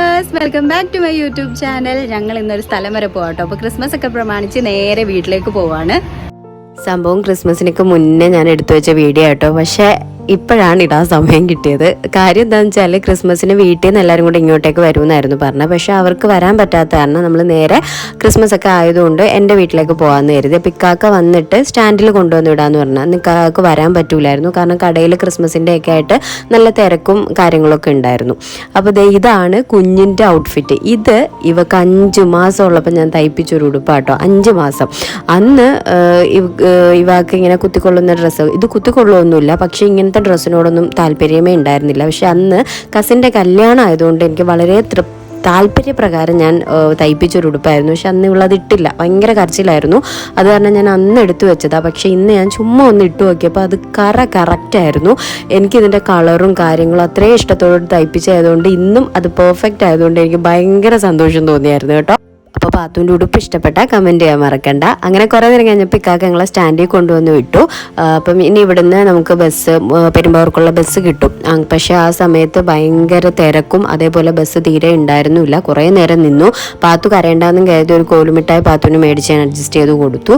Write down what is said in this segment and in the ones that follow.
Viewers welcome back to my YouTube channel ഞങ്ങൾ ഇന്നൊരു സ്ഥലം വരെ പോകാം കേട്ടോ അപ്പോൾ ക്രിസ്മസ് ഒക്കെ പ്രമാണിച്ച് നേരെ വീട്ടിലേക്ക് പോവാണ്. സംഭവം ക്രിസ്മസിനൊക്കെ മുന്നേ ഞാൻ എടുത്തു വെച്ച വീഡിയോ കേട്ടോ പക്ഷേ ഇപ്പോഴാണ് ഇടാൻ സമയം കിട്ടിയത്. കാര്യം എന്താണെന്ന് വെച്ചാൽ ക്രിസ്മസിന് വീട്ടിൽ നിന്ന് എല്ലാവരും കൂടി ഇങ്ങോട്ടേക്ക് വരുമെന്നായിരുന്നു പറഞ്ഞത്. പക്ഷേ അവർക്ക് വരാൻ പറ്റാത്ത കാരണം നമ്മൾ നേരെ ക്രിസ്മസ് ഒക്കെ ആയതുകൊണ്ട് എന്റെ വീട്ടിലേക്ക് പോകാമെന്ന് കരുതി. അപ്പോൾ ഇക്കാക്ക വന്നിട്ട് സ്റ്റാൻഡിൽ കൊണ്ടുവന്ന് വിടാമെന്ന് പറഞ്ഞാൽ നിക്കാക്ക് വരാൻ പറ്റൂലായിരുന്നു. കാരണം കടയിൽ ക്രിസ്മസിന്റെ ഒക്കെ ആയിട്ട് നല്ല തിരക്കും കാര്യങ്ങളൊക്കെ ഉണ്ടായിരുന്നു. അപ്പോൾ ദേ ഇതാണ് കുഞ്ഞിന്റെ ഔട്ട്ഫിറ്റ് ഇത് ഇവക്ക് അഞ്ച് മാസം ഉള്ളപ്പോൾ ഞാൻ തയ്പ്പിച്ചൊരു ഉടുപ്പാട്ടോ. അഞ്ച് മാസം. അന്ന് ഇവാക്ക് ഇങ്ങനെ കുത്തിക്കൊള്ളുന്ന ഡ്രസ്സ് ഇത് കുത്തിക്കൊള്ളുമൊന്നുമില്ല പക്ഷേ ഇങ്ങനത്തെ ഡ്രസ്സിനോടൊന്നും താല്പര്യമേ ഉണ്ടായിരുന്നില്ല. പക്ഷെ അന്ന് കസിന്റെ കല്യാണം ആയതുകൊണ്ട് എനിക്ക് വളരെ തൃപ് താല്പര്യപ്രകാരം ഞാൻ തയ്പ്പിച്ചൊരു ഉടുപ്പായിരുന്നു. പക്ഷെ അന്ന് ഇവളത് ഇട്ടില്ല. ഭയങ്കര കരച്ചിലായിരുന്നു. അത് കാരണം ഞാൻ അന്ന് എടുത്തു വെച്ചതാണ് പക്ഷേ ഇന്ന് ഞാൻ ചുമ്മാ ഒന്ന് ഇട്ട് നോക്കിയപ്പോൾ അത് കറ കറക്റ്റായിരുന്നു എനിക്കിതിന്റെ കളറും കാര്യങ്ങളും അത്രയും ഇഷ്ടത്തോടെ തയ്പ്പിച്ചതായതുകൊണ്ട് ഇന്നും അത് പെർഫെക്റ്റ് ആയതുകൊണ്ട് എനിക്ക് ഭയങ്കര സന്തോഷം തോന്നിയായിരുന്നു കേട്ടോ. അപ്പോൾ പാത്തുവിന്റെ ഉടുപ്പ് ഇഷ്ടപ്പെട്ട കമന്റ് ചെയ്യാൻ മറക്കണ്ട. അങ്ങനെ കുറേ നേരം കഴിഞ്ഞപ്പോൾ ഇക്കാക്ക് ഞങ്ങളെ സ്റ്റാൻഡിൽ കൊണ്ടുവന്ന് വിട്ടു. അപ്പം ഇനി ഇവിടുന്ന് നമുക്ക് ബസ് പെരുമ്പാവർക്കുള്ള ബസ് കിട്ടും. പക്ഷേ ആ സമയത്ത് ഭയങ്കര തിരക്കും അതേപോലെ ബസ് തീരെ ഉണ്ടായിരുന്നില്ല. കുറേ നേരം നിന്നു. പാത്തു കരയേണ്ടെന്നും കരുതി ഒരു കോലുമിട്ടായി പാത്തുവിന് മേടിച്ച് ഞാൻ അഡ്ജസ്റ്റ് ചെയ്ത് കൊടുത്തു.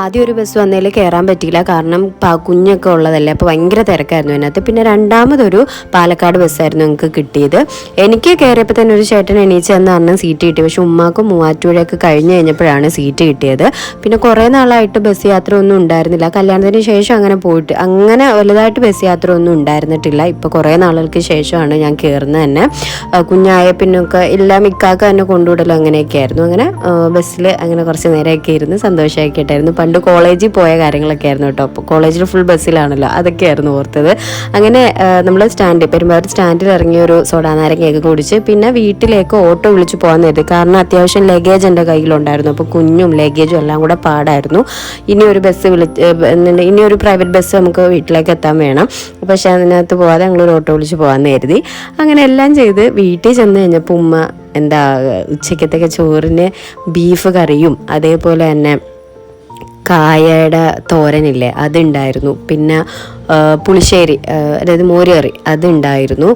ആദ്യം ഒരു ബസ് വന്നതിൽ കയറാൻ പറ്റിയില്ല. കാരണം കുഞ്ഞൊക്കെ ഉള്ളതല്ലേ. അപ്പോൾ ഭയങ്കര തിരക്കായിരുന്നു അതിനകത്ത്. പിന്നെ രണ്ടാമതൊരു പാലക്കാട് ബസ്സായിരുന്നു ഞങ്ങൾക്ക് കിട്ടിയത്. എനിക്ക് കയറിയപ്പോൾ തന്നെ ഒരു ചേട്ടൻ എണീച്ച് എന്ന് പറഞ്ഞ സീറ്റ് കിട്ടി. പക്ഷെ ഉമ്മാക്കും മൂവാറ്റുപുഴയൊക്കെ കഴിഞ്ഞ് കഴിഞ്ഞപ്പോഴാണ് സീറ്റ് കിട്ടിയത്. പിന്നെ കുറേ നാളായിട്ട് ബസ് യാത്ര ഒന്നും ഉണ്ടായിരുന്നില്ല. കല്യാണത്തിന് ശേഷം അങ്ങനെ പോയിട്ട് അങ്ങനെ വലുതായിട്ട് ബസ് യാത്ര ഒന്നും ഉണ്ടായിരുന്നിട്ടില്ല. ഇപ്പോൾ കുറേ നാളുകൾക്ക് ശേഷമാണ് ഞാൻ കയറുന്നത് തന്നെ. കുഞ്ഞായ പിന്നൊക്കെ എല്ലാം ഇക്കാക്ക തന്നെ കൊണ്ടുവിടലും അങ്ങനെയൊക്കെ ആയിരുന്നു. അങ്ങനെ ബസ്സിൽ അങ്ങനെ കുറച്ച് നേരമൊക്കെ ഇരുന്ന് സന്തോഷമൊക്കെ പണ്ട് കോളേജിൽ പോയ കാര്യങ്ങളൊക്കെ ആയിരുന്നു കേട്ടോ. അപ്പോൾ കോളേജിൽ ഫുൾ ബസ്സിലാണല്ലോ അതൊക്കെയായിരുന്നു ഓർത്തത്. അങ്ങനെ നമ്മൾ സ്റ്റാൻഡ് പെരുമ്പാവൂർ സ്റ്റാൻഡിൽ ഇറങ്ങിയ ഒരു സോഡാ നാരങ്ങയൊക്കെ കുടിച്ച് പിന്നെ വീട്ടിലേക്ക് ഓട്ടോ വിളിച്ച് പോകാൻ നേരത്തെ കാരണം അത്യാവശ്യം ലഗേജ് എന്റെ കയ്യിലുണ്ടായിരുന്നു. അപ്പോൾ കുഞ്ഞും ലഗേജും എല്ലാം കൂടെ പാടായിരുന്നു. ഇനി ഒരു ബസ് എന്നിട്ട് ഇനി ഒരു പ്രൈവറ്റ് ബസ് നമുക്ക് വീട്ടിലേക്ക് എത്താൻ വേണം. പക്ഷേ അതിനകത്ത് പോകാതെ ഞങ്ങളൊരു ഓട്ടോ വിളിച്ച് പോകാമെന്ന് കരുതി അങ്ങനെ എല്ലാം ചെയ്ത് വീട്ടിൽ ചെന്ന് കഴിഞ്ഞപ്പോൾ ഉമ്മ എന്താ ഉച്ചക്കത്തൊക്കെ ചോറിന് ബീഫ് കറിയും അതേപോലെ തന്നെ കായയുടെ തോരനില്ലേ അതുണ്ടായിരുന്നു. പിന്നെ പുളിശ്ശേരി അതായത് മോരുകറി അതുണ്ടായിരുന്നു.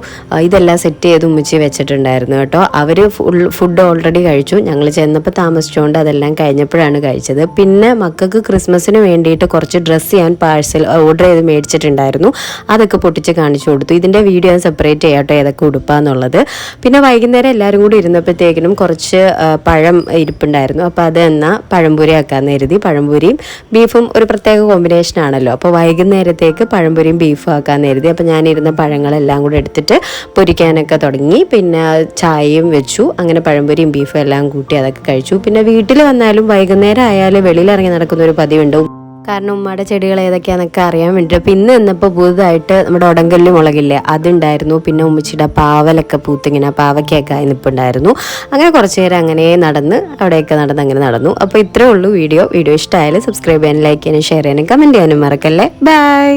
ഇതെല്ലാം സെറ്റ് ചെയ്ത് ഉമ്മിച്ച് വെച്ചിട്ടുണ്ടായിരുന്നു കേട്ടോ. അവർ ഫുൾ ഫുഡ് ഓൾറെഡി കഴിച്ചു. ഞങ്ങൾ ചെന്നപ്പോൾ താമസിച്ചുകൊണ്ട് അതെല്ലാം കഴിഞ്ഞപ്പോഴാണ് കഴിച്ചത്. പിന്നെ മക്കൾക്ക് ക്രിസ്മസിന് വേണ്ടിയിട്ട് കുറച്ച് ഡ്രസ്സ് ചെയ്യാൻ പാഴ്സൽ ഓർഡർ ചെയ്ത് മേടിച്ചിട്ടുണ്ടായിരുന്നു. അതൊക്കെ പൊട്ടിച്ച് കാണിച്ചു കൊടുത്തു. ഇതിന്റെ വീഡിയോ ഞാൻ സെപ്പറേറ്റ് ചെയ്യാട്ടോ ഏതൊക്കെ ഉടുപ്പാന്നുള്ളത്. പിന്നെ വൈകുന്നേരം എല്ലാവരും കൂടി ഇരുന്നപ്പോഴത്തേക്കിനും കുറച്ച് പഴം ഇരിപ്പുണ്ടായിരുന്നു. അപ്പോൾ അത് എന്നാൽ പഴംപൂരി ആക്കാമെന്ന് കരുതി. പഴംപൂരിയും ബീഫും ഒരു പ്രത്യേക കോമ്പിനേഷൻ ആണല്ലോ. അപ്പോൾ വൈകുന്നേരത്തേക്ക് പഴംപൊരിയും ബീഫും ആക്കാമെന്ന് കരുതി അപ്പോൾ ഞാനിരുന്ന പഴങ്ങളെല്ലാം കൂടെ എടുത്തിട്ട് പൊരിക്കാനൊക്കെ തുടങ്ങി. പിന്നെ ചായയും വെച്ചു. അങ്ങനെ പഴംപൊരിയും ബീഫും എല്ലാം കൂട്ടി അതൊക്കെ കഴിച്ചു. പിന്നെ വീട്ടിൽ വന്നാലും വൈകുന്നേരം ആയാലും വെളിയിലിറങ്ങി നടക്കുന്ന ഒരു പതിവുണ്ട്. കാരണം ഉമ്മയുടെ ചെടികൾ ഏതൊക്കെയാണെന്നൊക്കെ അറിയാൻ വേണ്ടിയിട്ട് പിന്നെ ഇന്നിപ്പോൾ പുതുതായിട്ട് നമ്മുടെ ഉടങ്കല്ല് മുളകില്ലേ അതുണ്ടായിരുന്നു. പിന്നെ ഉമ്മച്ചിയുടെ പാവലൊക്കെ പൂത്തിങ്ങനെ പാവയ്ക്കൊക്കെ നിൽപ്പുണ്ടായിരുന്നു അങ്ങനെ കുറച്ച് നേരം അങ്ങനെ നടന്ന് അവിടെയൊക്കെ നടന്ന് അങ്ങനെ നടന്നു. അപ്പോൾ ഇത്രേ ഉള്ളൂ വീഡിയോ. വീഡിയോ ഇഷ്ടമായാലും സബ്സ്ക്രൈബ് ചെയ്യാനും ലൈക്ക് ചെയ്യാനും ഷെയർ ചെയ്യാനും കമന്റ് ചെയ്യാനും മറക്കല്ലേ. ബൈ